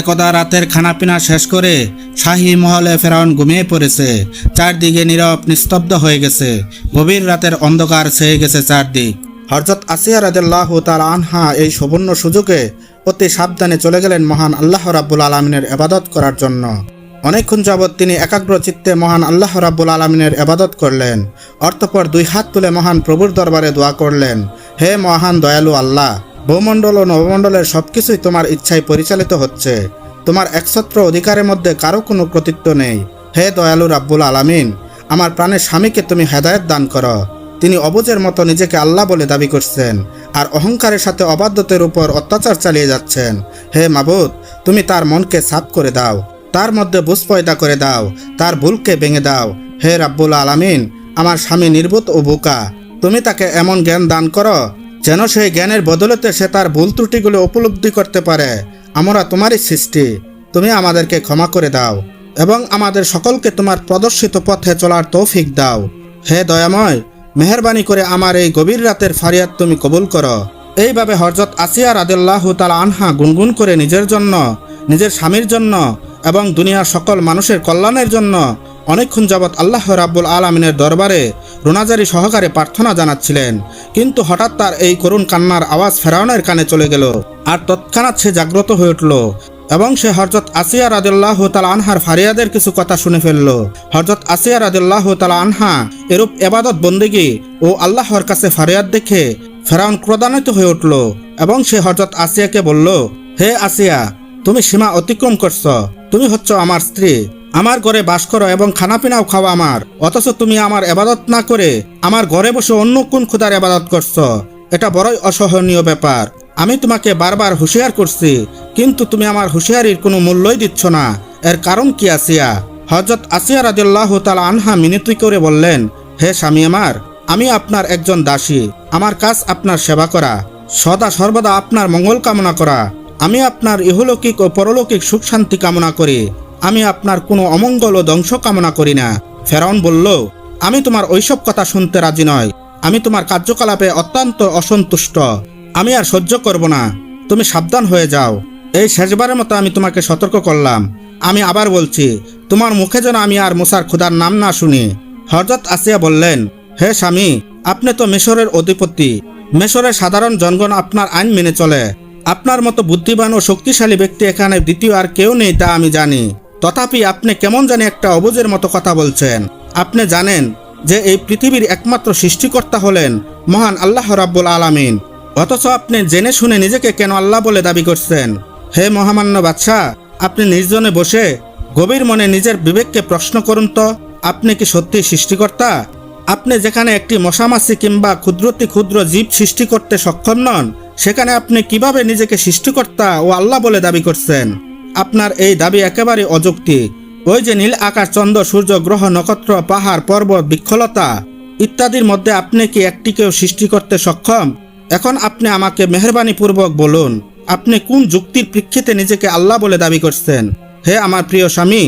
একদা রাতের খানাপিনা শেষ করে শাহী মহলে ফেরাউন ঘুমিয়ে পড়েছে। চারদিকে নীরব, নিস্তব্ধ হয়ে গেছে। গভীর রাতের অন্ধকার ছেয়ে গেছে চারদিক। হরজত আসিয়া রাদিল্লাহ তার আনহা এই সুবর্ণ সুযোগে অতি সাবধানে চলে গেলেন মহান আল্লাহ রাব্বুল আলমিনের এবাদত করার জন্য। অনেকক্ষণ যাবৎ তিনি একাগ্র চিত্তে মহান আল্লাহ রাব্বুল আলমিনের এবাদত করলেন। অর্থপর দুই হাত তুলে মহান প্রভুর দরবারে দোয়া করলেন, হে মহান দয়ালু আল্লাহ ভূমণ্ডল ও নবমণ্ডলের সবকিছুই তোমার ইচ্ছায় পরিচালিত হচ্ছে। তোমার একছত্র অধিকারের মধ্যে কারও কোনো কৃতিত্ব নেই। হে দয়ালু রাব্বুল আলামিন, আমার প্রাণের স্বামীকে তুমি হেদায়ত দান করো। তিনি অবুজের মতো নিজেকে আল্লাহ বলে দাবি করছেন আর অহংকারের সাথে অবাধ্যতের উপর অত্যাচার চালিয়ে যাচ্ছেন। হে মাবুদ, তুমি তার মনকে সাফ করে দাও, তার মধ্যে বুঝ পয়দা করে দাও, তার ভুলকে ভেঙে দাও। হে রাব্বুল আলামিন, আমার স্বামী নির্বোধ ও বোকা, তুমি তাকে এমন জ্ঞান দান করো যেন সেই জ্ঞানের বদলতে সে তার ভুল ত্রুটিগুলো উপলব্ধি করতে পারে। আমরা তোমারই সৃষ্টি। তুমি আমাদেরকে ক্ষমা করে দাও এবং আমাদের সকলকে তোমার প্রদর্শিত পথে চলার তৌফিক দাও। হে দয়াময়, মেহরবানি করে আমার এই গভীর রাতের ফারিয়াদ তুমি কবুল করো। এইভাবে হরজত আসিয়া রাদিল্লাহ তালা আনহা গুনগুন করে নিজের জন্য, নিজের স্বামীর জন্য এবং দুনিয়ার সকল মানুষের কল্যাণের জন্য অনেকক্ষণ যাবৎ আল্লাহ রাব্বুল আলমিনের দরবারে রোনাজারি সহকারে প্রার্থনা জানাচ্ছিলেন। কিন্তু হঠাৎ তার এই করুণ কান্নার আওয়াজ ফেরাউনের কানে চলে গেল আর তৎক্ষণাৎ সে জাগ্রত হয়ে উঠল এবং সে হরজত আসিয়া রাদিল্লাহ তালা আনহার ফারিয়াদের কিছু কথা শুনে ফেলল। হরজত আসিয়া রাদিল্লাহ তালা আনহা এরূপ এবাদত বন্দিগি ও আল্লাহর কাছে ফারিয়াদ দেখে ফেরাউন ক্রোধান্বিত হয়ে উঠল এবং সে হরজত আসিয়াকে বলল, হে আসিয়া, তুমি সীমা অতিক্রম করছ। তুমি হচ্ছ আমার স্ত্রী। আমার ঘরে বাস করো এবং খানাপিনাও খাওয়া আমার। অথচ তুমি আমার এবাদত না করে আমার ঘরে বসে অন্য কোন খুদার এবাদত করছ। এটা বড়ই অসহনীয় ব্যাপার। আমি তোমাকে বারবার হুঁশিয়ার করছি, কিন্তু তুমি আমার হুঁশিয়ারির কোনো মূল্যই দিচ্ছ না। এর কারণ কি আসিয়া? হজরত আসিয়া রাদিল্লাহ তালা আনহা মিনতি করে বললেন, হে স্বামী আমার, আমি আপনার একজন দাসী। আমার কাজ আপনার সেবা করা। সদা সর্বদা আপনার মঙ্গল কামনা করা। আমি আপনার ইহলৌকিক ও পরলৌকিক সুখ শান্তি কামনা করি। আমি আপনার কোনো অমঙ্গল ও ধ্বংস কামনা করি না। ফেরাউন বলল, আমি তোমার ওইসব কথা শুনতে রাজি নয়। আমি তোমার কার্যকলাপে অত্যন্ত অসন্তুষ্ট। আমি আর সহ্য করব না। তুমি সাবধান হয়ে যাও। এই শেষবারের মতো আমি তোমাকে সতর্ক করলাম। আমি আবার বলছি, তোমার মুখে যেন আমি আর মুসার খুদার নাম না শুনি। হরজত আসিয়া বললেন, হে স্বামী, আপনি তো মিশরের অধিপতি। মিশরের সাধারণ জনগণ আপনার আইন মেনে চলে। আপনার মতো বুদ্ধিমান ও শক্তিশালী ব্যক্তি এখানে দ্বিতীয় আর কেউ নেই তা আমি জানি। তথাপি আপনি কেমন জানি একটা অবুজের মতো কথা বলছেন। আপনি জানেন যে এই পৃথিবীর একমাত্র সৃষ্টিকর্তা হলেন মহান আল্লাহ রাব্বুল আলামিন। অথচ আপনি জেনে শুনে নিজেকে কেন আল্লাহ বলে দাবি করছেন? হে মহামান্য বাদশাহ, আপনি নির্জনে বসে গভীর মনে নিজের বিবেককে প্রশ্ন করুন তো, আপনি কি সত্যি সৃষ্টিকর্তা? আপনি যেখানে একটি মশামাছি কিংবা ক্ষুদ্রতি ক্ষুদ্র জীব সৃষ্টি করতে সক্ষম নন, সেখানে আপনি কীভাবে নিজেকে সৃষ্টিকর্তা ও আল্লাহ বলে দাবি করছেন? আপনার এই দাবি একেবারে অযৌক্তিক। ওই যে নীল আকাশ, চন্দ্র, সূর্য, গ্রহ, নক্ষত্র, পাহাড়, পর্বত, বৃক্ষলতা ইত্যাদির মধ্যে আপনি কি একটিকেও সৃষ্টি করতে সক্ষম? এখন আপনি আমাকে মেহরবানি পূর্বক বলুন, আপনি কোন যুক্তির প্রেক্ষিতে নিজেকে আল্লাহ বলে দাবি করছেন? হে আমার প্রিয় স্বামী,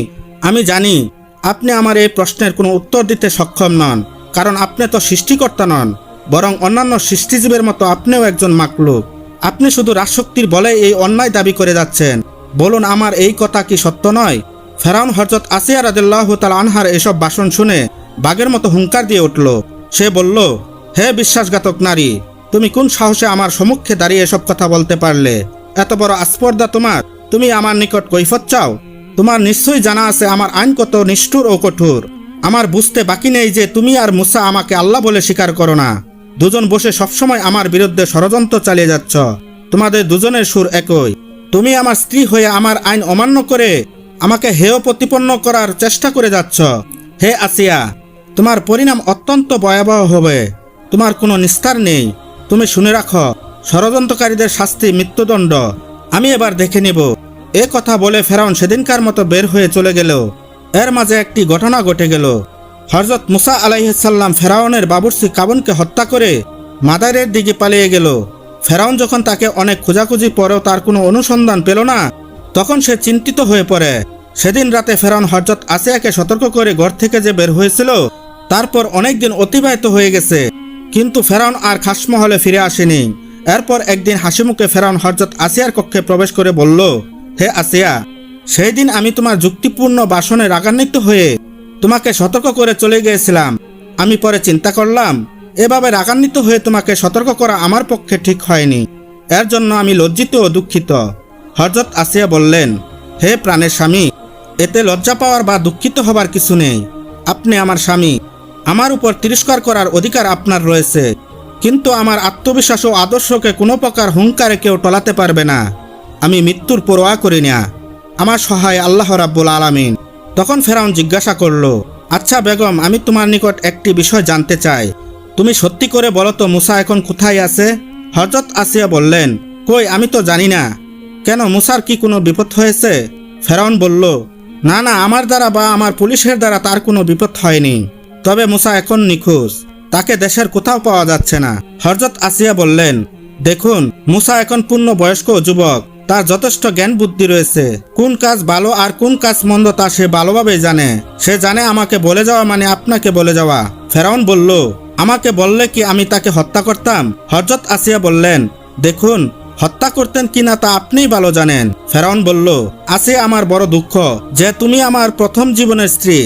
আমি জানি আপনি আমার এই প্রশ্নের কোনো উত্তর দিতে সক্ষম নন, কারণ আপনি তো সৃষ্টিকর্তা নন, বরং অন্যান্য সৃষ্টিজীবের মতো আপনিও একজন মাকলুক। আপনি শুধু রাজশক্তির বলে এই অন্যায় দাবি করে যাচ্ছেন। বলুন, আমার এই কথা কি সত্য নয়? ফেরাউন হরজত আসিয়া রাদিল্লাহ তাল আনহার এসব বাসন শুনে বাঘের মতো হুঙ্কার দিয়ে উঠল। সে বলল, হে বিশ্বাসঘাতক নারী, তুমি কোন সাহসে আমার সম্মুখে দাঁড়িয়ে এসব কথা বলতে পারলে? এত বড় আস্পর্ধা তোমার। তুমি আমার নিকট কৈফত চাও? তোমার নিশ্চয়ই জানা আছে আমার আইন কত নিষ্ঠুর ও কঠোর। আমার বুঝতে বাকি নেই যে তুমি আর মুসা আমাকে আল্লাহ বলে স্বীকার করো না। দুজন বসে সবসময় আমার বিরুদ্ধে ষড়যন্ত্র চালিয়ে যাচ্ছ। তোমাদের দুজনের সুর একই। তুমি আমার স্ত্রী হয়ে আমার আইন অমান্য করে আমাকে হেয় প্রতিপন্ন করার চেষ্টা করে যাচ্ছ। হে আসিয়া, তোমার পরিণাম অত্যন্ত ভয়াবহ হবে। তোমার কোনো নিস্তার নেই। তুমি শুনে রাখো, ষড়যন্ত্রকারীদের শাস্তি মৃত্যুদণ্ড। আমি এবার দেখে নিব। এ কথা বলে ফেরাউন সেদিনকার মতো বের হয়ে চলে গেল। এর মাঝে একটি ঘটনা ঘটে গেল। হরজত মুসা আলাইসাল্লাম ফেরাউনের বাবুরসি কাবনকে হত্যা করে মাদারের দিকে পালিয়ে গেল। ফেরাউন যখন তাকে অনেক খোঁজাখুঁজি পরেও তার কোনো অনুসন্ধান পেল না, তখন সে চিন্তিত হয়ে পড়ে। সেদিন রাতে ফেরাউন হরজত আসিয়াকে সতর্ক করে ঘর থেকে যে বের হয়েছিল, তারপর অনেক দিন অতিবাহিত হয়ে গেছে। কিন্তু ফেরাউন আর খাসমহলে ফিরে আসেনি। এরপর একদিন হাসিমুখে ফেরাউন হরজত আসিয়ার কক্ষে প্রবেশ করে বলল, হে আসিয়া, সেই দিন আমি তোমার যুক্তিপূর্ণ বাসনে রাগান্বিত হয়ে তোমাকে সতর্ক করে চলে গিয়েছিলাম। আমি পরে চিন্তা করলাম এভাবে রাগান্বিত হয়ে তোমাকে সতর্ক করা আমার পক্ষে ঠিক হয়নি। এর জন্য আমি লজ্জিত ও দুঃখিত। হরজত আসিয়া বললেন, হে প্রাণের স্বামী, এতে লজ্জা পাওয়ার বা দুঃখিত হবার কিছু নেই। আপনি আমার স্বামী। আমার উপর তিরস্কার করার অধিকার আপনার রয়েছে। কিন্তু আমার আত্মবিশ্বাস ও আদর্শকে কোনো প্রকার হুঙ্কারে কেউ টলাতে পারবে না। আমি মৃত্যুর পরোয়া করি না। আমার সহায় আল্লাহ রাব্বুল আলামিন। তখন ফেরাউন জিজ্ঞাসা করল আচ্ছা বেগম, আমি তোমার নিকট একটি বিষয় জানতে চাই। তুমি সত্যি করে বলো তো মুসা এখন কোথায় আছে? হজরত আসিয়া বললেন, কই, আমি তো জানি না। কেন মুসার কি কোনো বিপদ হয়েছে? ফেরাউন বলল, না না, আমার দ্বারা বা আমার পুলিশের দ্বারা তার কোনো বিপদ হয়নি। তবে মুসা এখন নিখোঁজ। তাকে দেশের কোথাও পাওয়া যাচ্ছে না। হরজত আসিয়া বললেন, দেখুন, মুসা এখন পূর্ণ বয়স্ক যুবক। তার যথেষ্ট জ্ঞান বুদ্ধি রয়েছে। কোন কাজ ভালো আর কোন কাজ মন্দ তা সে ভালোভাবে জানে। সে জানে আমাকে বলে যাওয়া মানে আপনাকে বলে যাওয়া। ফেরাউন বলল আমাকে বললে কি আমি তাকে হত্যা করতাম? হরজত আসিয়া বললেন, দেখুন, হত্যা করতেন কিনা তা আপনিই ভালো জানেন। ফেরাউন বলল আছে আমার বড় দুঃখ, যে তুমি আমার প্রথম জীবনের স্ত্রী।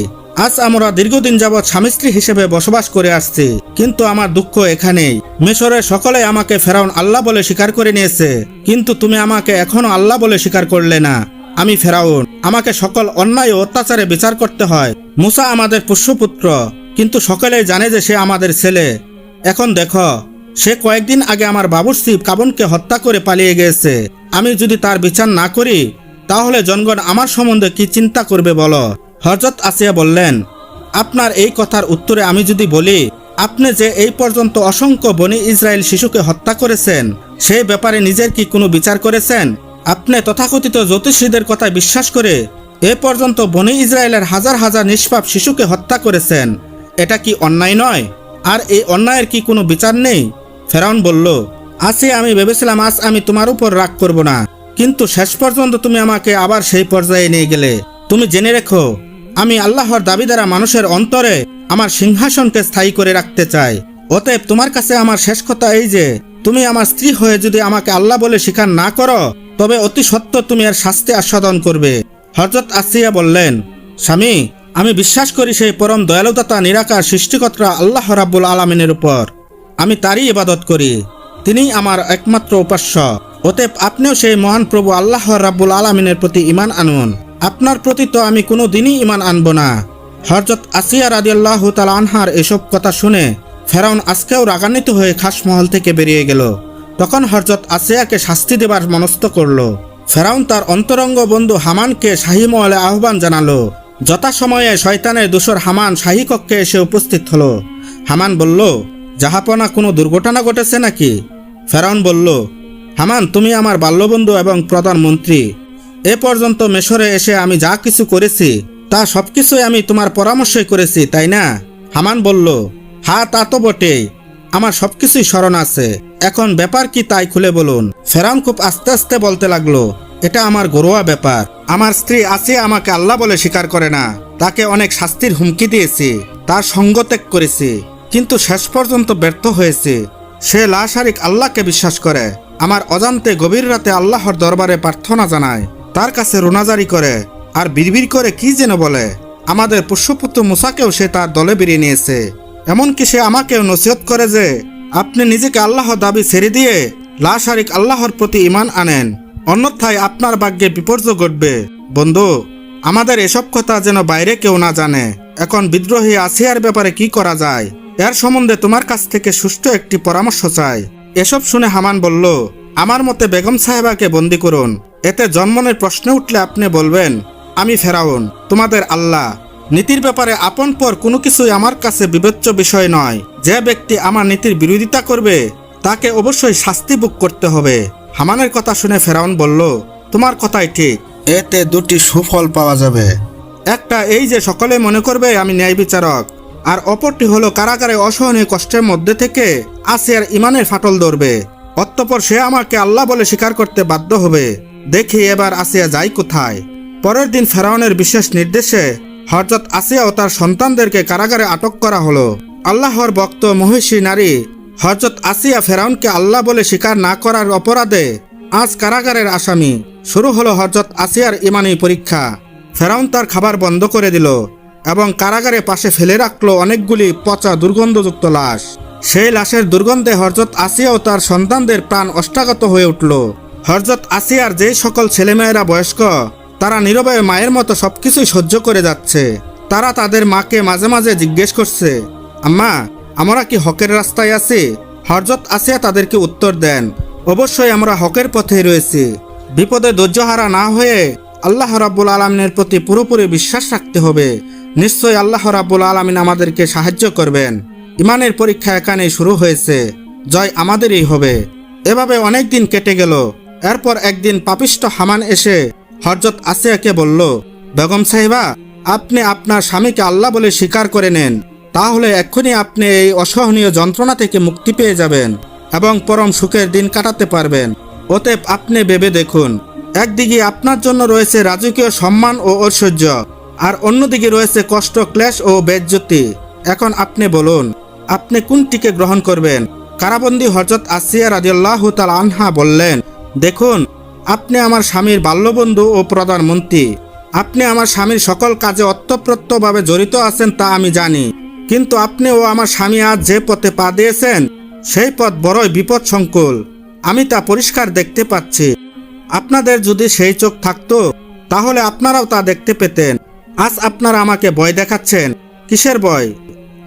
আজ আমরা দীর্ঘদিন যাবৎ স্বামী স্ত্রী হিসেবে বসবাস করে আসছি, কিন্তু আমার দুঃখ এখানেই। মিশরের সকলে আমাকে ফেরাউন আল্লাহ বলে স্বীকার করে নিয়েছে, কিন্তু তুমি আমাকে এখনও আল্লাহ বলে স্বীকার করলে না। আমি ফেরাউন, আমাকে সকল অন্যায় ও অত্যাচারে বিচার করতে হয়। মুসা আমাদের পুষ্যপুত্র কিন্তু সকলেই জানে যে সে আমাদের ছেলে। এখন দেখো, সে কয়েকদিন আগে আমার বাবুর্চি কাবনকে হত্যা করে পালিয়ে গিয়েছে। আমি যদি তার বিচার না করি, তাহলে জনগণ আমার সম্বন্ধে কি চিন্তা করবে বলো? হরজত আসিয়া বললেন, আপনার এই কথার উত্তরে আমি যদি বলি, আপনি যে এই পর্যন্ত অসংখ্য বনি ইসরায়েল শিশুকে হত্যা করেছেন, সেই ব্যাপারে নিজের কি কোনো বিচার করেছেন? আপনি তথাকথিত জ্যোতিষীদের কথা বিশ্বাস করে এ পর্যন্ত বনি ইসরায়েলের হাজার হাজার নিষ্পাপ শিশুকে হত্যা করেছেন। এটা কি অন্যায় নয়? আর এই অন্যায়ের কি কোনো বিচার নেই? ফেরাউন বলল, আসি আমি ভেবেছিলাম, আজ আমি তোমার উপর রাগ করব না। কিন্তু শেষ পর্যন্ত তুমি আমাকে আবার সেই পর্যায়ে নিয়ে গেলে। তুমি জেনে রেখো, আমি আল্লাহর দাবি দ্বারা মানুষের অন্তরে আমার সিংহাসনকে স্থায়ী করে রাখতে চাই। অতএব তোমার কাছে আমার শেষ কথা এই যে, তুমি আমার স্ত্রী হয়ে যদি আমাকে আল্লাহ বলে স্বীকার না করো, তবে অতি সত্য তুমি এর শাস্তি আস্বাদন করবে। হজরত আসিয়া বললেন, স্বামী আমি বিশ্বাস করি সেই পরম দয়ালুদাতা নিরাকার সৃষ্টিকর্তা আল্লাহ রাব্বুল আলমিনের উপর। আমি তারই ইবাদত করি। তিনি আমার একমাত্র উপাস্য। অতএব আপনিও সেই মহান প্রভু আল্লাহ রাব্বুল আলমিনের প্রতি ইমান আনুন। আপনার প্রতি তো আমি কোনো দিনই ইমান আনব না। হরজত আসিয়া রাদিয়াল্লাহু তাআলা আনহার এসব কথা শুনে ফেরাউন আজকেও রাগান্বিত হয়ে খাসমহল থেকে বেরিয়ে গেল। তখন হরজত আসিয়াকে শাস্তি দেবার মনস্থ করল। ফেরাউন তার অন্তরঙ্গ বন্ধু হামানকে শাহী মহলে আহ্বান জানালো। যথাসময়ে শয়তানের দোসর হামান শাহী কক্ষে এসে উপস্থিত হলো। হামান বলল, জাহাপনা কোনো দুর্ঘটনা ঘটেছে নাকি? ফেরাউন বলল, হামান, তুমি আমার বাল্যবন্ধু এবং প্রধানমন্ত্রী। এ পর্যন্ত মেশরে এসে আমি যা কিছু করেছি, তা সব কিছুই আমি তোমার পরামর্শই করেছি, তাই না? হামান বলল, হা, তা তো বটেই। আমার সবকিছুই স্মরণ আছে। এখন ব্যাপার কি তাই খুলে বলুন। ফেরাউন খুব আস্তে আস্তে বলতে লাগল এটা আমার গরোয়া ব্যাপার। আমার স্ত্রী আসিয়া আমাকে আল্লাহ বলে স্বীকার করে না। তাকে অনেক শাস্তির হুমকি দিয়েছি। তার সঙ্গ ত্যাগ করেছি। কিন্তু শেষ পর্যন্ত ব্যর্থ হয়েছে। সে লাশারিক আল্লাহকে বিশ্বাস করে। আমার অজান্তে গভীর রাতে আল্লাহর দরবারে প্রার্থনা জানায়। তার কাছে রোনাজারি করে। আর বিড়বিড় করে কি যেন বলে। আমাদের পুষ্যপুত্র মুসাকেও সে তার দলে বেরিয়ে নিয়েছে। এমনকি সে আমাকেও নসিহত করে যে, আপনি নিজেকে আল্লাহ দাবি ছেড়ে দিয়ে লাশারিক আল্লাহর প্রতি ইমান আনেন। অন্যথায় আপনার ভাগ্যে বিপর্যয় ঘটবে। বন্ধু, আমাদের এসব কথা যেন বাইরে কেউ না জানে। এখন বিদ্রোহী আসিয়ার ব্যাপারে কি করা যায়? এর সম্বন্ধে তোমার কাছ থেকে সুষ্ঠু একটি পরামর্শ চাই। এসব শুনে হামান বলল, আমার মতে বেগম সাহেবাকে বন্দি করুন। এতে জন্মনের প্রশ্ন উঠলে আপনি বলবেন, আমি ফেরাউন, তোমাদের আল্লাহ। নীতির ব্যাপারে আপন পর কোনো কিছুই আমার কাছে বিবেচ্য বিষয় নয়। যে ব্যক্তি আমার নীতির বিরোধিতা করবে, তাকে অবশ্যই শাস্তি ভোগ করতে হবে। হামানের কথা শুনে ফেরাউন বলল, তোমার কথাই ঠিক, এতে দুটি সুফল পাওয়া যাবে। একটা এই যে সকলে মনে করবে, আমি ন্যায় বিচারক, আর অপরটি হলো কারাগারে অসহনীয় কষ্টের মধ্যে থেকে আসিয়ার ইমানের ফাটল ধরবে। অতঃপর সে আমাকে আল্লাহ বলে স্বীকার করতে বাধ্য হবে। দেখি এবার আসিয়া যাই কোথায়? পরের দিন ফেরাউনের বিশেষ নির্দেশে হরজত আসিয়া ও তার সন্তানদেরকে কারাগারে আটক করা হলো। আল্লাহর বক্ত মহিষী নারী হরজত আসিয়া ফেরাউনকে আল্লাহ বলে স্বীকার না করার অপরাধে আজ কারাগারের আসামি শুরু হলো হজরত আসিয়ার ইমানি পরীক্ষা। ফেরাউন তার খাবার বন্ধ করে দিল এবং কারাগারে পাশে ফেলে রাখল অনেকগুলি পচা দুর্গন্ধযুক্ত লাশ। সেই লাশের দুর্গন্ধে হরজত আসিয়া ও তার সন্তানদের প্রাণ অষ্টাগত হয়ে উঠল। হরজত আসিয়ার যে সকল ছেলেমেয়েরা বয়স্ক, তারা নীরবে মায়ের মতো সবকিছুই সহ্য করে যাচ্ছে। তারা তাদের মাকে মাঝে মাঝে জিজ্ঞেস করছে, আম্মা আমরা কি হকের রাস্তায় আছি? হরজত আসিয়া তাদেরকে উত্তর দেন। অবশ্যই আমরা হকের পথে রয়েছি। বিপদে ধৈর্যহারা না হয়ে আল্লাহ রাব্বুল আলমিনের প্রতি পুরোপুরি বিশ্বাস রাখতে হবে। নিশ্চয়ই আল্লাহ রাব্বুল আলমিন আমাদেরকে সাহায্য করবেন। ইমানের পরীক্ষা এখানেই শুরু হয়েছে। জয় আমাদেরই হবে। এভাবে অনেক দিন কেটে গেল। এরপর একদিন পাপিষ্ট হামান এসে হরজত আসিয়াকে বলল, বেগম সাহেবা, আপনি আপনার স্বামীকে আল্লাহ বলে স্বীকার করে নেন। তাহলে এক্ষুনি আপনি এই অসহনীয় যন্ত্রণা থেকে মুক্তি পেয়ে যাবেন এবং পরম সুখের দিন কাটাতে পারবেন। অতএব আপনি ভেবে দেখুন, একদিকে আপনার জন্য রয়েছে রাজকীয় সম্মান ও ঐশ্বর্য, আর অন্যদিকে রয়েছে কষ্ট, ক্লেশ ও বেজ্জতি। এখন আপনি বলুন, আপনি কোনটিকে গ্রহণ করবেন? কারাবন্দী হজরত আসিয়া রাজিয়াল্লাহ তাল আনহা বললেন, দেখুন, আপনি আমার স্বামীর বাল্যবন্ধু ও প্রধানমন্ত্রী। আপনি আমার স্বামীর সকল কাজে অত্যপ্রত্যভাবে জড়িত আছেন তা আমি জানি। কিন্তু আপনি ও আমার স্বামী আজ যে পথে পা দিয়েছেন, সেই পথ বড়ই বিপদ সংকুল আমি তা পরিষ্কার দেখতে পাচ্ছি। আপনাদের যদি সেই চোখ থাকতো, তাহলে আপনারাও তা দেখতে পেতেন। আজ আপনারা আমাকে ভয় দেখাচ্ছেন। কিসের ভয়?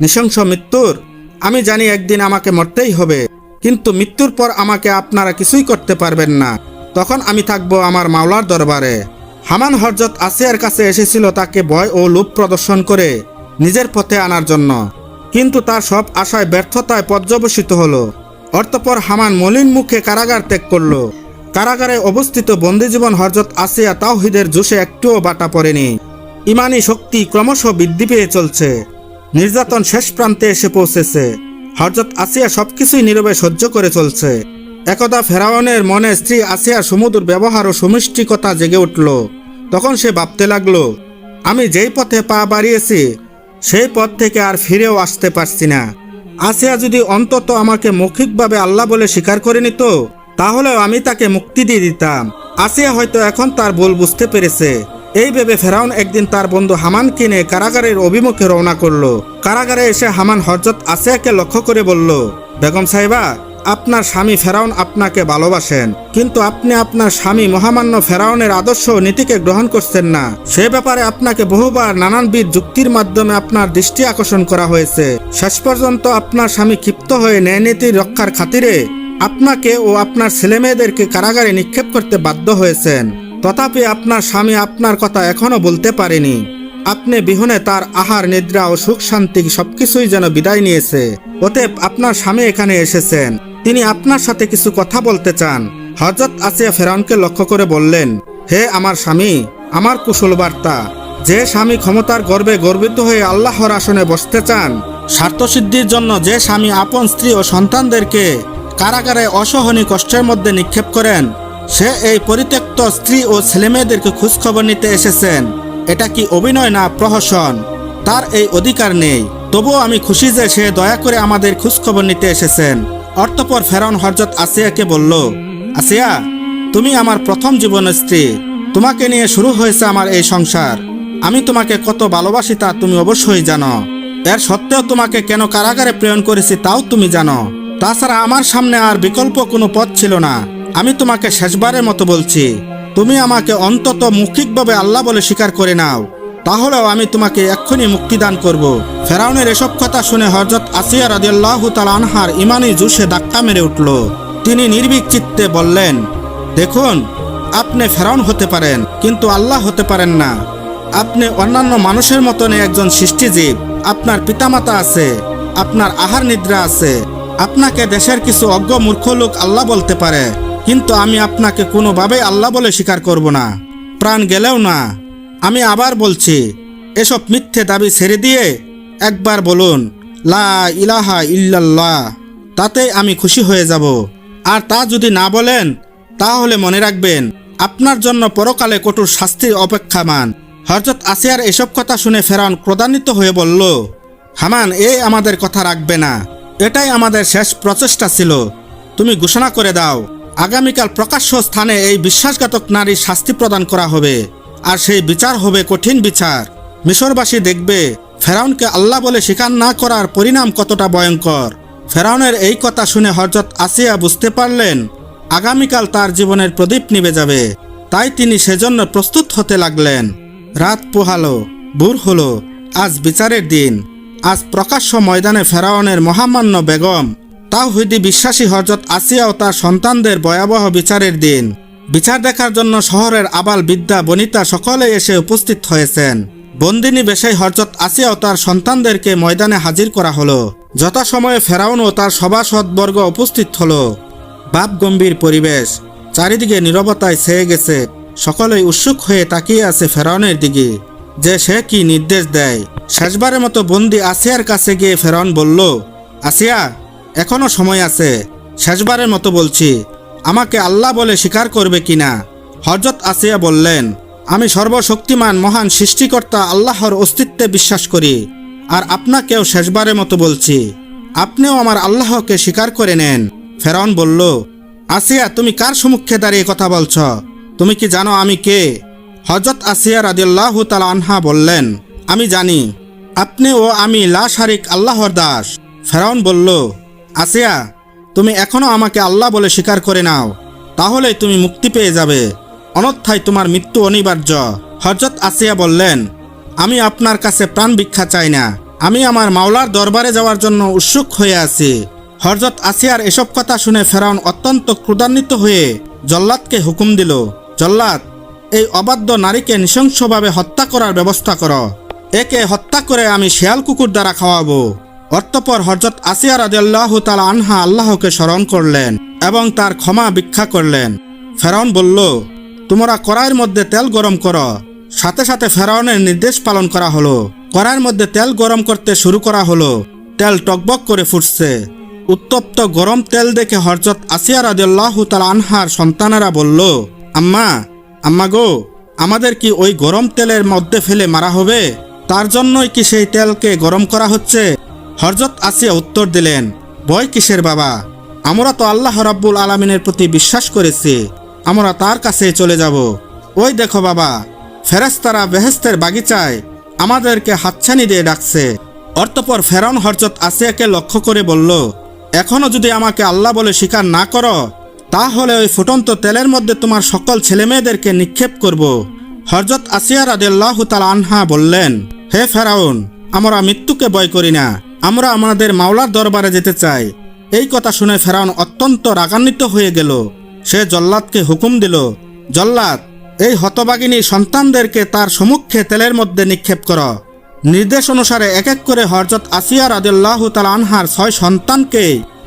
নৃশংস মৃত্যুর? আমি জানি একদিন আমাকে মরতেই হবে। কিন্তু মৃত্যুর পর আমাকে আপনারা কিছুই করতে পারবেন না। তখন আমি থাকব আমার মাওলার দরবারে। হামান হরজত আসিয়ার কাছে এসেছিল তাকে ভয় ও লোভ প্রদর্শন করে। নিজের পথে আনার জন্য। কিন্তু তার সব আশায় ব্যর্থতায় পর্যবসিত হলো। অর্থপর হামান মলিন মুখে কারাগার ত্যাগ করল। কারাগারে অবস্থিত বন্দিজীবন হরজত আসিয়া তাওহিদের জোশে একটুও বাটা পড়েনি। ইমানি শক্তি ক্রমশ বৃদ্ধি পেয়ে চলছে। নির্যাতন শেষ প্রান্তে এসে পৌঁছেছে। হরজত আসিয়া সবকিছুই নীরবে সহ্য করে চলছে। একদা ফেরাউনের মনে স্ত্রী আসিয়া সমুদ্র ব্যবহার ও সুমিষ্টিকতা জেগে উঠল। তখন সে ভাবতে লাগল, আমি যেই পথে পা বাড়িয়েছি সেই পথ থেকে আর ফিরেও আসতে পারছি না। আসিয়া যদি অন্তত আমাকে মৌখিকভাবে আল্লাহ বলে স্বীকার করে নিত, তাহলেও আমি তাকে মুক্তি দিয়ে দিতাম। আসিয়া হয়তো এখন তার ভুল বুঝতে পেরেছে। এই ভেবে ফেরাউন একদিন তার বন্ধু হামান কিনে কারাগারের অভিমুখে রওনা করল। কারাগারে এসে হামান হরজত আসিয়াকে লক্ষ্য করে বলল, বেগম সাহেবা আপনার স্বামী ফেরাউন আপনাকে ভালোবাসেন, কিন্তু আপনি আপনার স্বামী মহামান্য ফেরাউনের আদর্শ নীতিকে গ্রহণ করছেন না। সে ব্যাপারে আপনাকে বহুবার নানানবিধ যুক্তির মাধ্যমে আপনার দৃষ্টি আকর্ষণ করা হয়েছে। শেষ পর্যন্ত আপনার স্বামী ক্ষিপ্ত হয়ে ন্যায় নীতির রক্ষার খাতিরে আপনাকে ও আপনার ছেলেমেয়েদেরকে কারাগারে নিক্ষেপ করতে বাধ্য হয়েছেন। তথাপি আপনার স্বামী আপনার কথা এখনও বলতে পারেনি। আপনি বিহনে তার আহার, নিদ্রা ও সুখ শান্তি সবকিছুই যেন বিদায় নিয়েছে। অতএব আপনার স্বামী এখানে এসেছেন। তিনি আপনার সাথে কিছু কথা বলতে চান। হজরত আসিয়া ফেরাউনকে লক্ষ্য করে বললেন, হে আমার স্বামী, আমার কুশল বার্তা যে স্বামী ক্ষমতার গর্বে গর্বিত হয়ে আল্লাহর আসনে বসতে চান, স্বার্থসিদ্ধির জন্য যে স্বামী আপন স্ত্রী ও সন্তানদেরকে কারাগারে অসহনীয় কষ্টের মধ্যে নিক্ষেপ করেন, সে এই পরিত্যক্ত স্ত্রী ও ছেলেমেয়েদেরকে খোঁজখবর নিতে এসেছেন। এটা কি অভিনয় না প্রহসন? তার এই অধিকার নেই। তবুও আমি খুশি যে সে দয়া করে আমাদের খোঁজখবর নিতে এসেছেন। অর্থপর ফেরাউন হরজত আসিয়াকে বলল, আসিয়া, তুমি আমার প্রথম জীবনের স্ত্রী। তোমাকে নিয়ে শুরু হয়েছে আমার এই সংসার। আমি তোমাকে কত ভালোবাসি তা তুমি অবশ্যই জানো। এর সত্ত্বেও তোমাকে কেন কারাগারে প্রেরণ করেছি তাও তুমি জানো। তাছাড়া আমার সামনে আর বিকল্প কোনো পথ ছিল না। আমি তোমাকে শেষবারের মতো বলছি, তুমি আমাকে অন্তত মৌখিকভাবে আল্লাহ বলে স্বীকার করে নাও। তাহলেও আমি তোমাকে এক্ষুনি মুক্তিদান করব। ফেরাউনের এসব কথা শুনে হজরত আসিয়া রাদিয়াল্লাহ তাল আনহার ইমানি জুসে ধাক্কা মেরে উঠল। তিনি নির্ভীক চিত্তে বললেন, দেখুন, আপনি ফেরাউন হতে পারেন, কিন্তু আল্লাহ হতে পারেন না। আপনি অন্যান্য মানুষের মতন একজন সৃষ্টিজীব। আপনার পিতামাতা আছে, আপনার আহার নিদ্রা আছে। আপনাকে দেশের কিছু অজ্ঞ মূর্খ লোক আল্লাহ বলতে পারে, কিন্তু আমি আপনাকে কোনোভাবেই আল্লাহ বলে স্বীকার করব না। প্রাণ গেলেও না। আমি আবার বলছি, এসব মিথ্যে দাবি ছেড়ে দিয়ে একবার বলুন, লা ইলাহা ইল্লাল্লাহ, তাতে আমি খুশি হয়ে যাব। আর তা যদি না বলেন, তাহলে মনে রাখবেন, আপনার জন্য পরকালে কঠোর শাস্তির অপেক্ষামান হরজত আসিয়ার এসব কথা শুনে ফেরাউন ক্রোধান্বিত হয়ে বলল, হামান, এ আমাদের কথা রাখবে না। এটাই আমাদের শেষ প্রচেষ্টা ছিল। তুমি ঘোষণা করে দাও, আগামীকাল প্রকাশ্য স্থানে এই বিশ্বাসঘাতক নারীর শাস্তি প্রদান করা হবে। আর সেই বিচার হবে কঠিন বিচার। মিশরবাসী দেখবে, ফেরাউনকে আল্লাহ বলে স্বীকার না করার পরিণাম কতটা ভয়ঙ্কর। ফেরাউনের এই কথা শুনে হরজত আসিয়া বুঝতে পারলেন, আগামীকাল তার জীবনের প্রদীপ নিভে যাবে। তাই তিনি সেজন্য প্রস্তুত হতে লাগলেন। রাত পোহালো, ভোর হলো, আজ বিচারের দিন। আজ প্রকাশ্য ময়দানে ফেরাউনের মহামান্য বেগম, তাওহিদি বিশ্বাসী হজরত আসিয়া ও তার সন্তানদের ভয়াবহ বিচারের দিন। বিচার দেখার জন্য শহরের আবাল বিদ্যা বনিতা সকলে এসে উপস্থিত হয়েছেন। বন্দিনী বেশে হরজত আসিয়া ও তার সন্তানদেরকে ময়দানে হাজির করা হলো। যথাসময়ে ফেরাউন ও তার সভাসদবর্গ উপস্থিত হলো। বাপ গম্ভীর পরিবেশ, চারিদিকে নীরবতায় ছেয়ে গেছে। সকলেই উৎসুক হয়ে তাকিয়ে আছে ফেরাউনের দিকে। যে সে কি নির্দেশ দেয়? শেষবারের মতো বন্দি আসিয়ার কাছে গিয়ে ফেরাউন বলল, আসিয়া, এখনও সময় আছে। শেষবারের মতো বলছি। আমাকে আল্লাহ বলে স্বীকার করবে কিনা? হজরত আসিয়া বললেন, আমি সর্বশক্তিমান মহান সৃষ্টিকর্তা আল্লাহর অস্তিত্বে বিশ্বাস করি, আর আপনাকেও শেষবারের মতো বলছি। আপনিও আমার আল্লাহকে স্বীকার করে নেন। ফেরাউন বলল, আসিয়া, তুমি কার সম্মুখে দাঁড়িয়ে কথা বলছ? তুমি কি জানো আমি কে? হজরত আসিয়া রাদিল্লাহ তালা আনহা বললেন, আমি জানি। আপনি ও আমি লা শারিক আল্লাহর দাস। ফেরাউন বলল, আসিয়া তুমি এখনও আমাকে আল্লাহ বলে স্বীকার করে নাও তাহলে তুমি মুক্তি পেয়ে যাবে। অনর্থায় তোমার মৃত্যু অনিবার্য। হজরত আসিয়া বললেন, আমি আপনার কাছে প্রাণ ভিক্ষা চাই না। আমি আমার মাওলার দরবারে যাওয়ার জন্য উৎসুক হয়ে আছি। হরজত আসিয়ার এসব কথা শুনে ফেরাউন অত্যন্ত ক্রোধান্বিত হয়ে জল্লাদকে হুকুম দিল, জল্লাদ, এই অবাধ্য নারীকে নৃশংসভাবে হত্যা করার ব্যবস্থা করো। একে হত্যা করে আমি শেয়াল কুকুর দ্বারা খাওয়াবো। অর্তপর হরজত আসিয়া রাদিয়াল্লাহ তালা আনহা আল্লাহকে স্মরণ করলেন এবং তার ক্ষমা ভিক্ষা করলেন। ফেরাউন বলল, তোমরা কড়াইয়ের মধ্যে তেল গরম করো। সাথে সাথে ফেরাউনের নির্দেশ পালন করা হলো। কড়াইয়ের মধ্যে তেল গরম করতে শুরু করা হলো। তেল টকবক করে ফুটছে। উত্তপ্ত গরম তেল দেখে হরজত আসিয়া রাদিয়াল্লাহু তাআলা আনহার সন্তানেরা বলল, আম্মা আম্মা গো, আমাদের কি ওই গরম তেলের মধ্যে ফেলে মারা হবে? তার জন্যই কি সেই তেলকে গরম করা হচ্ছে? হরজত আসিয়া উত্তর দিলেন, ভয় কিসের বাবা? আমরা তো আল্লাহ রাব্বুল আলমিনের প্রতি বিশ্বাস করেছি। আমরা তার কাছে চলে যাব। ওই দেখো বাবা ফেরেস্তারা বেহেস্তের বাগিচায় আমাদেরকে হাতছানি দিয়ে ডাকছে। অর্তপর ফেরাউন হরজত আসিয়াকে লক্ষ্য করে বলল, এখনও যদি আমাকে আল্লাহ বলে স্বীকার না করো, তাহলে ওই ফুটন্ত তেলের মধ্যে তোমার সকল ছেলেমেয়েদেরকে নিক্ষেপ করব। হরজত আসিয়া তাল আনহা বললেন, হে ফেরাউন, আমরা মৃত্যুকে ভয় করি না। আমরা আমাদের মাওলার দরবারে যেতে চাই। এই কথা শুনে ফেরাউন অত্যন্ত রাগান্বিত হয়ে গেল। সে জল্লাদকে হুকুম দিল, জল্লাদ, এই হতবাগিনী সন্তানদেরকে তার সম্মুখে তেলের মধ্যে নিক্ষেপ কর। নির্দেশ অনুসারে এক এক করে হরজত আসিয়া রাদেল্লাহ তাল আনহার ছয় সন্তানকে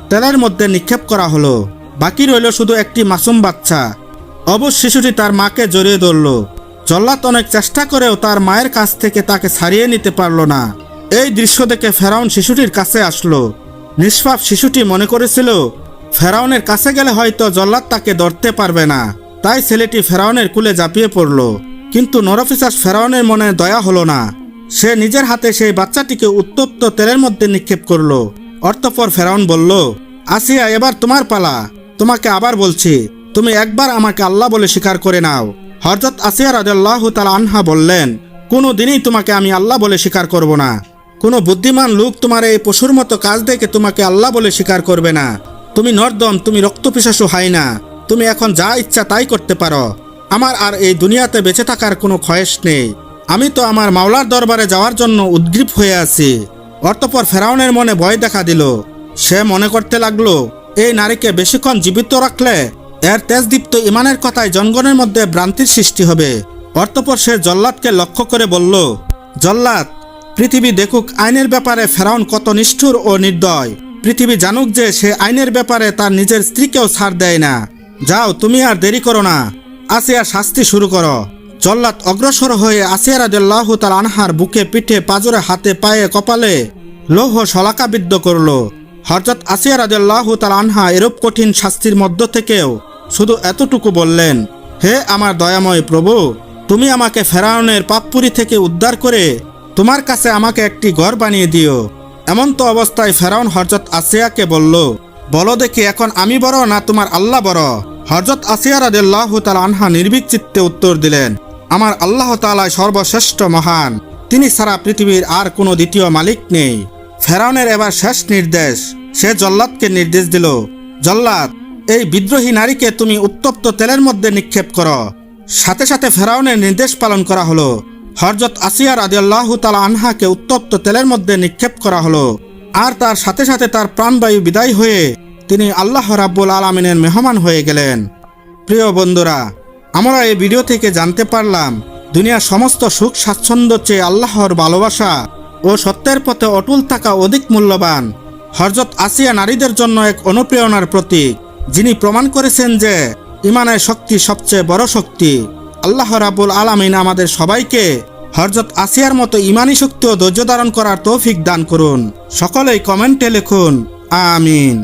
তেলের মধ্যে নিক্ষেপ করা হলো। বাকি রইল শুধু একটি মাসুম বাচ্চা। অবশ শিশুটি তার মাকে জড়িয়ে ধরল। জল্লাদ অনেক চেষ্টা করেও তার মায়ের কাছ থেকে তাকে ছাড়িয়ে নিতে পারল না। এই দৃশ্য দেখে ফেরাউন শিশুটির কাছে আসলো। নিষ্পাপ শিশুটি মনে করেছিল, ফেরাউনের কাছে গেলে হয়তো জল্লাদ তাকে ধরতে পারবে না। তাই ছেলেটি ফেরাউনের কুলে ঝাঁপিয়ে পড়ল। কিন্তু নরফিসাস ফেরাউনের মনে দয়া হলো না। সে নিজের হাতে সেই বাচ্চাটিকে উত্তপ্ত তেলের মধ্যে নিক্ষেপ করল। অর্থপর ফেরাউন বলল, আসিয়া, এবার তোমার পালা। তোমাকে আবার বলছি, তুমি একবার আমাকে আল্লাহ বলে স্বীকার করে নাও। হরজত আসিয়া রাজাল্লাহ তাল আনহা বললেন কোনো দিনই তোমাকে আমি আল্লাহ বলে স্বীকার করব না। কোনো বুদ্ধিমান লোক তোমার এই পশুর মতো কাজ দেখে তোমাকে আল্লাহ বলে স্বীকার করবে না। তুমি নর্দম, তুমি রক্তপিশাসু হাই না। তুমি এখন যা ইচ্ছা তাই করতে পারো। আমার আর এই দুনিয়াতে বেঁচে থাকার কোনো খয়েস নেই। আমি তো আমার মাওলার দরবারে যাওয়ার জন্য উদ্গ্রীব হয়ে আছি। অর্তপর ফেরাউনের মনে ভয় দেখা দিল। সে মনে করতে লাগল, এই নারীকে বেশিক্ষণ জীবিত রাখলে এর তেজদীপ্ত ইমানের কথায় জনগণের মধ্যে ভ্রান্তির সৃষ্টি হবে। অর্তপর সে জল্লাদকে লক্ষ্য করে বলল, জল্লাদ পৃথিবী দেখুক আইনের ব্যাপারে ফেরাউন কত নিষ্ঠুর ও নির্দয়। পৃথিবী জানুক যে সে আইনের ব্যাপারে তার নিজের স্ত্রীকেও ছাড় দেয় না। যাও, তুমি আর দেরি করো না। আসিয়া শাস্তি শুরু করো। জল্লাদ অগ্রসর হয়ে আসিয়া রাজল্লাহ তার আনহার বুকে পিঠে পাজরে হাতে পায়ে কপালে লৌহ শলাকাবিদ্ধ করল। হরজত আসিয়া রাজল্লাহ তার আনহা এরূপ কঠিন শাস্তির মধ্য থেকেও শুধু এতটুকু বললেন, হে আমার দয়াময় প্রভু, তুমি আমাকে ফেরাউনের পাপপুরি থেকে উদ্ধার করে তোমার কাছে আমাকে একটি ঘর বানিয়ে দিও। এমন তো অবস্থায় ফেরাউন হরজত আসিয়াকে বলল, বলো দেখি এখন আমি বড় না তোমার আল্লাহ বড়? হরজত আসিয়া রাদিল্লাহ তাল আনহা নির্ভীক চিত্তে উত্তর দিলেন, আমার আল্লাহ তালায় সর্বশ্রেষ্ঠ মহান, তিনি সারা পৃথিবীর আর কোনো দ্বিতীয় মালিক নেই। ফেরাউনের এবার শেষ নির্দেশ, সে জল্লাদকে নির্দেশ দিল, জল্লাদ, এই বিদ্রোহী নারীকে তুমি উত্তপ্ত তেলের মধ্যে নিক্ষেপ করো। সাথে সাথে ফেরাউনের নির্দেশ পালন করা হলো। হরজত আসিয়া রাদিয়াল্লাহু তালা আনহাকে উত্তপ্ত তেলের মধ্যে নিক্ষেপ করা হলো। আর তার সাথে সাথে তার প্রাণবায়ু বিদায় হয়ে তিনি আল্লাহ রাব্বুল আলমিনের মেহমান হয়ে গেলেন। প্রিয় বন্ধুরা, আমরা এই ভিডিও থেকে জানতে পারলাম, দুনিয়ার সমস্ত সুখ স্বাচ্ছন্দ্য চেয়ে আল্লাহর ভালোবাসা ও সত্যের পথে অটুল থাকা অধিক মূল্যবান হরজত আসিয়া নারীদের জন্য এক অনুপ্রেরণার প্রতীক, যিনি প্রমাণ করেছেন যে ইমানের শক্তি সবচেয়ে বড় শক্তি। আল্লাহ রাবুল আলমিন আমাদের সবাইকে হরজত আসিয়ার মতো ইমানি শক্তি ও ধৈর্য ধারণ করার তৌফিক দান করুন। সকলেই কমেন্টে লিখুন, আমিন।